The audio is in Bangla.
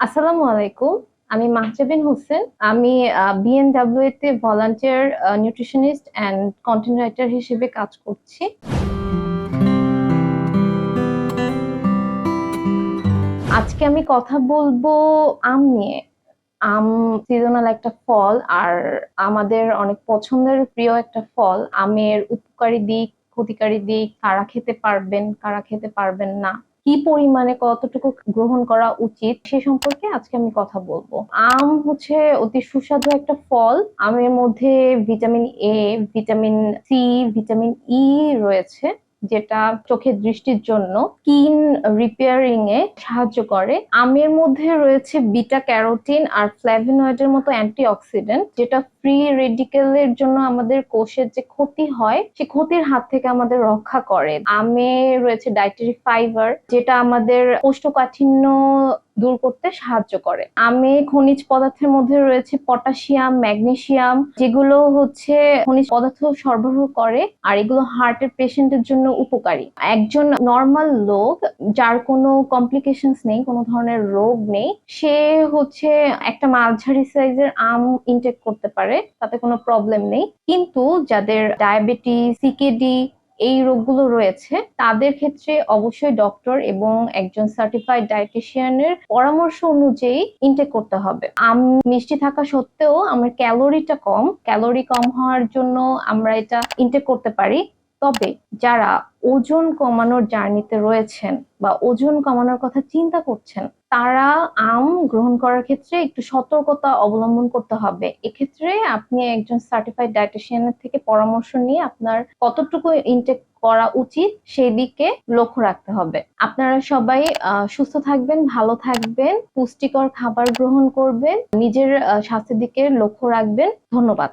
আসসালামু আলাইকুম। আমি মাহজাবিন হোসেন। আমি বিএনডব্লিউ তে volunteer nutritionist and content writer হিসেবে কাজ করছি। আজকে আমি কথা বলব আম নিয়ে। আম সিজনাল একটা ফল আর আমাদের অনেক পছন্দের প্রিয় একটা ফল। আমের উপকারী দিক, ক্ষতিকারী দিক, কারা খেতে পারবেন, কারা খেতে পারবেন না। কি পরিমাণে কতটুকু গ্রহণ করা উচিত সে সম্পর্কে আজকে আমি কথা বলব। আম হচ্ছে অতি সুস্বাদু একটা ফল। আমের মধ্যে vitamin A vitamin C vitamin E রয়েছে। যেটা চোখের দৃষ্টির জন্য স্কিন রিপেয়ারিং এ সাহায্য করে। আমের মধ্যে রয়েছে বিটা ক্যারোটিন আর ফ্ল্যাভিনয়েডের মতো অ্যান্টিঅক্সিডেন্ট যেটা ফ্রি রেডিকেলের জন্য আমাদের কোষের যে ক্ষতি হয়, সে ক্ষতির হাত থেকে আমাদের রক্ষা করে। আমে রয়েছে ডাইটারি ফাইবার যেটা আমাদের কোষ্ঠকাঠিন্য দূর করতে সাহায্য করে। আমে খনিজ পদার্থের মধ্যে রয়েছে পটাশিয়াম ম্যাগনেসিয়াম যেগুলো হচ্ছে খনিজ পদার্থ সরবরাহ করে, আর এগুলো হার্টের পেশেন্টের জন্য উপকারী। একজন নর্মাল লোক, যার কোনো কমপ্লিকেশনস নেই, কোনো ধরনের রোগ নেই, সে হচ্ছে একটা মাঝারি সাইজের আম ইনটেক করতে পারে, তাতে কোনো প্রবলেম নেই। কিন্তু যাদের ডায়াবেটিস সিকেডি এই রোগগুলো রয়েছে, তাদের ক্ষেত্রে অবশ্যই ডক্টর এবং একজন সার্টিফাইড ডায়েটিশিয়ানের পরামর্শ অনুযায়ী ইনটেক করতে হবে। আম, মিষ্টি থাকা সত্ত্বেও আমার ক্যালোরিটা কম ক্যালোরি কম হওয়ার জন্য আমরা এটা ইনটেক করতে পারি। তবে যারা ওজন কমানোর জার্নিতে রয়েছেন বা ওজন কমানোর কথা চিন্তা করছেন তারা আম গ্রহণ করার ক্ষেত্রে একটু সতর্কতা অবলম্বন করতে হবে। এক্ষেত্রে আপনি একজন সার্টিফাইড ডায়েটিশিয়ানের থেকে পরামর্শ নিয়ে আপনার কতটুকু ইনটেক করা উচিত সেদিকে লক্ষ্য রাখতে হবে। আপনারা সবাই সুস্থ থাকবেন, ভালো থাকবেন, পুষ্টিকর খাবার গ্রহণ করবেন, নিজের স্বাস্থ্যের দিকে লক্ষ্য রাখবেন। ধন্যবাদ।